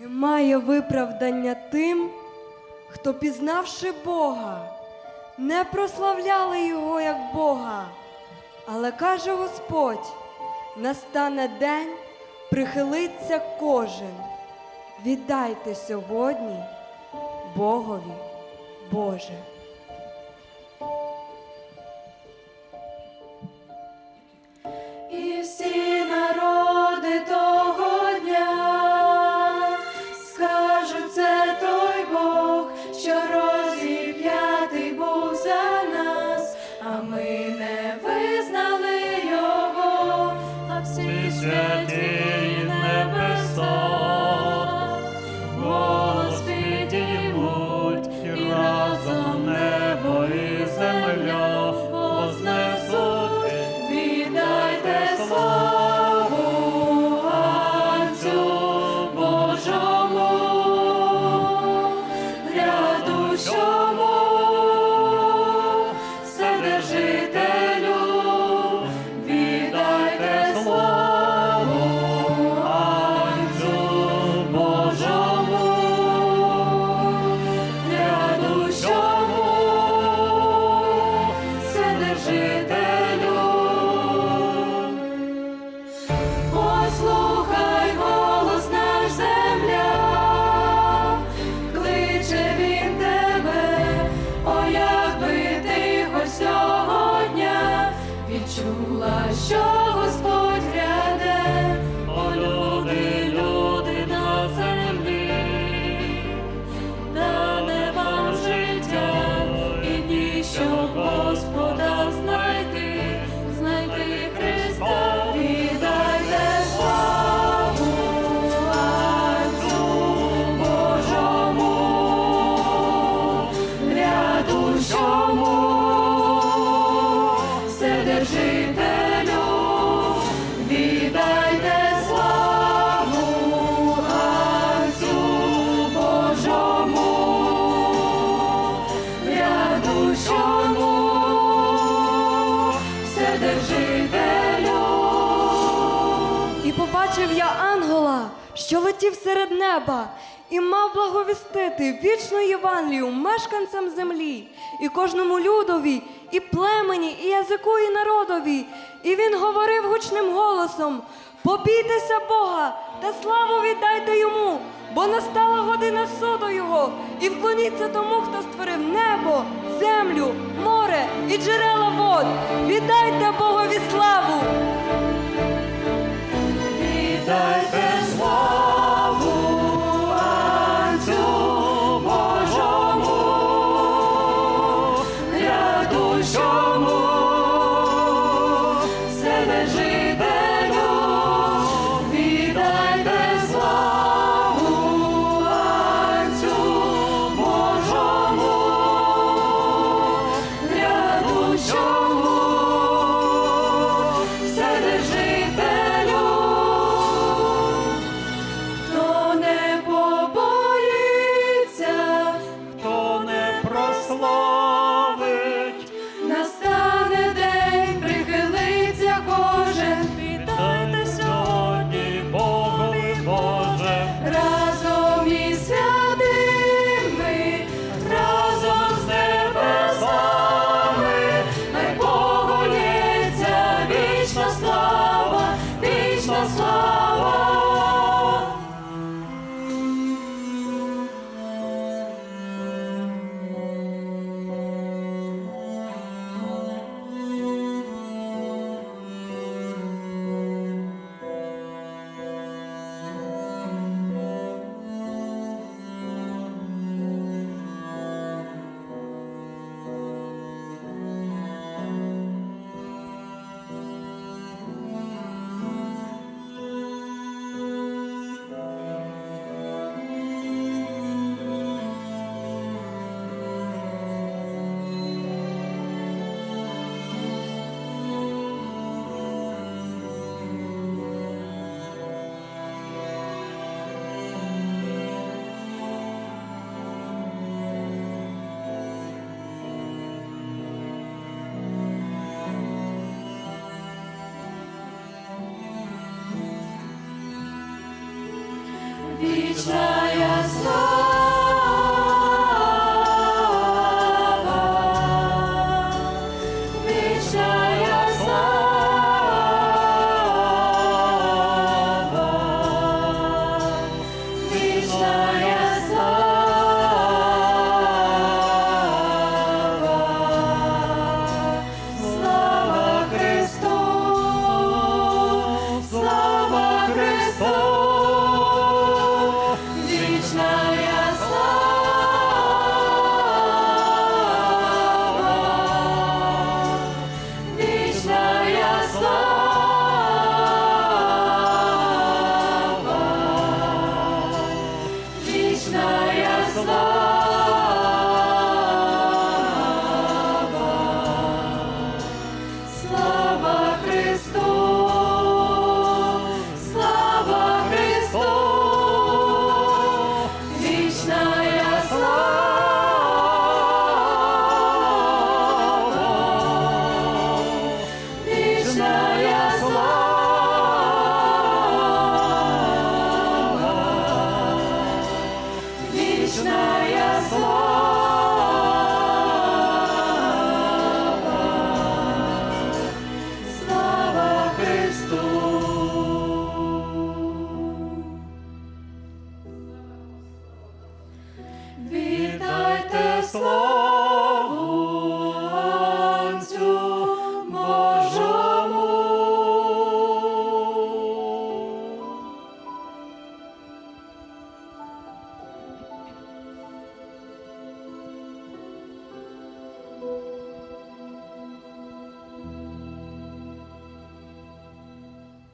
Немає виправдання тим, хто, пізнавши Бога, не прославляли Його як Бога. Але каже Господь: настане день, прихилиться кожен. Віддайте сьогодні Богові Боже. Побачив я ангела, що летів серед неба, і мав благовістити вічну Євангелію мешканцям землі, і кожному людові, і племені, і язику, і народові. І він говорив гучним голосом: Побійтеся Бога та славу віддайте йому, бо настала година суду Його, і вклоніться тому, хто створив Вічна Lord.